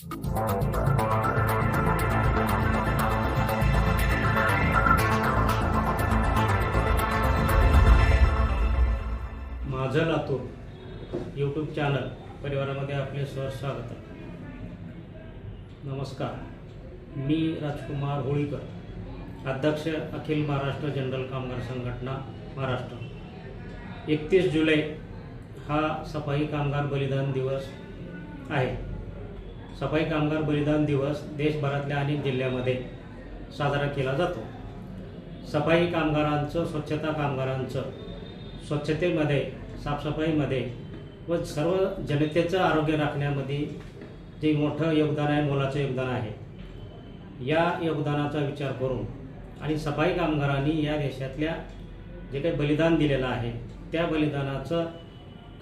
माझं Latur YouTube channel परिवारामध्ये आपले सहज स्वागत आहे. नमस्कार. मी राजकुमार होळीकर अध्यक्ष अखिल महाराष्ट्र जनरल कामगार संघटना महाराष्ट्र. एकतीस जुलै हा सफाई कामगार बलिदान दिवस आहे. सफाई कामगार बलिदान दिवस देशभरातल्या अनेक जिल्ह्यामध्ये साजरा केला जातो. सफाई कामगारांचं स्वच्छता कामगारांचं स्वच्छतेमध्ये साफसफाईमध्ये व सर्व जनतेचं आरोग्य राखण्यामध्ये जे मोठं योगदान आहे मोलाचं योगदान आहे या योगदानाचा विचार करून आणि सफाई कामगारांनी या देशातल्या जे काही बलिदान दिलेलं आहे त्या बलिदानाचं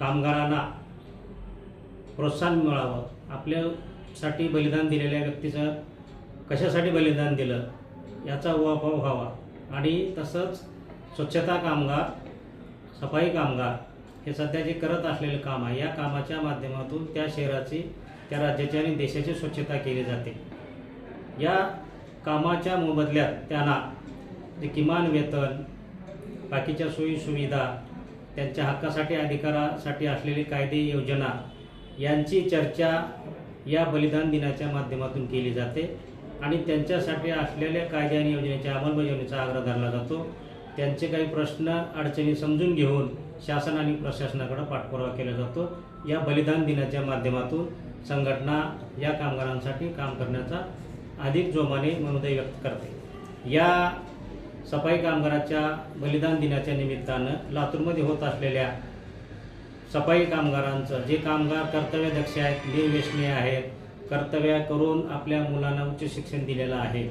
कामगारांना प्रोत्साहन मिळावं साठी बलिदान दिलेल्या व्यक्तीचं कशासाठी बलिदान दिलं? याचा उहापोह व्हावा. आणि तसंच स्वच्छता कामगार सफाई कामगार हे सध्या जे करत असलेलं काम आहे या कामाच्या माध्यमातून त्या शहराची त्या राज्याची आणि देशाची स्वच्छता केली जाते. या कामाच्या मोबदल्यात त्यांना जे किमान वेतन बाकीच्या सोयीसुविधा त्यांच्या हक्कासाठी अधिकारासाठी असलेली कायदे योजना यांची चर्चा या बलिदान दिनाच्या माध्यमातून केली जाते. आणि त्यांच्यासाठी असलेल्या कायदे आणि योजनेच्या अंमलबजावणीचा आग्रह धरला जातो. त्यांचे काही प्रश्न अडचणी समजून घेऊन शासन आणि प्रशासनाकडे पाठपुरावा केला जातो. या बलिदान दिनाच्या माध्यमातून संघटना या कामगारांसाठी काम करण्याचा अधिक जोमाने मनोदय व्यक्त करते. या सफाई कामगाराच्या बलिदान दिनाच्या निमित्तानं लातूरमध्ये होत असलेल्या सफाई कामगारांचं. जे कामगार कर्तव्यदक्ष आहेत निर्व्यसनीय आहेत कर्तव्य करून आपल्या मुलांना उच्च शिक्षण दिलेलं आहे.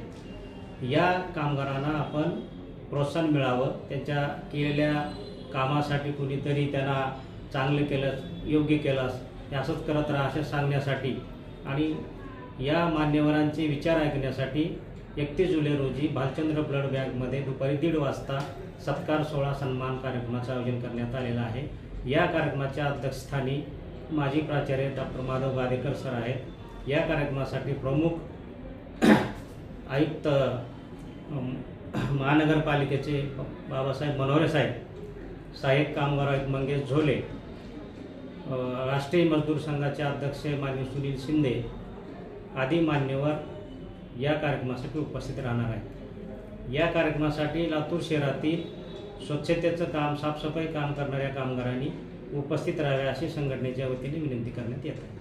या कामगारांना आपण प्रोत्साहन मिळावं. त्यांच्या केलेल्या कामासाठी कुणीतरी त्यांना चांगलं केलं योग्य केलंस हे असंच करत राहा असं सांगण्यासाठी आणि या मान्यवरांचे विचार ऐकण्यासाठी एकतीस जुलै रोजी भालचंद्र ब्लड बँकमध्ये दुपारी दीड वाजता सत्कार सोहळा सन्मान कार्यक्रमाचं आयोजन करण्यात आलेलं आहे. या कार्यक्रमाच्या अध्यक्षस्थानी माजी प्राचार्य डॉक्टर माधव गादेकर सर आहेत. या कार्यक्रमासाठी प्रमुख आयुक्त महानगरपालिकेचे बाबासाहेब मनोहरे साहेब सहाय्यक कामगार आयुक्त मंगेश झोले राष्ट्रीय मजदूर संघाचे अध्यक्ष मान्य सुनील शिंदे आदी मान्यवर या कार्यक्रमासाठी उपस्थित राहणार आहेत. या कार्यक्रमासाठी लातूर शहरातील स्वच्छतेचं काम साफसफाई काम करणाऱ्या कामगारांनी उपस्थित राहावे अशी संघटनेच्या वतीने विनंती करण्यात येत आहे.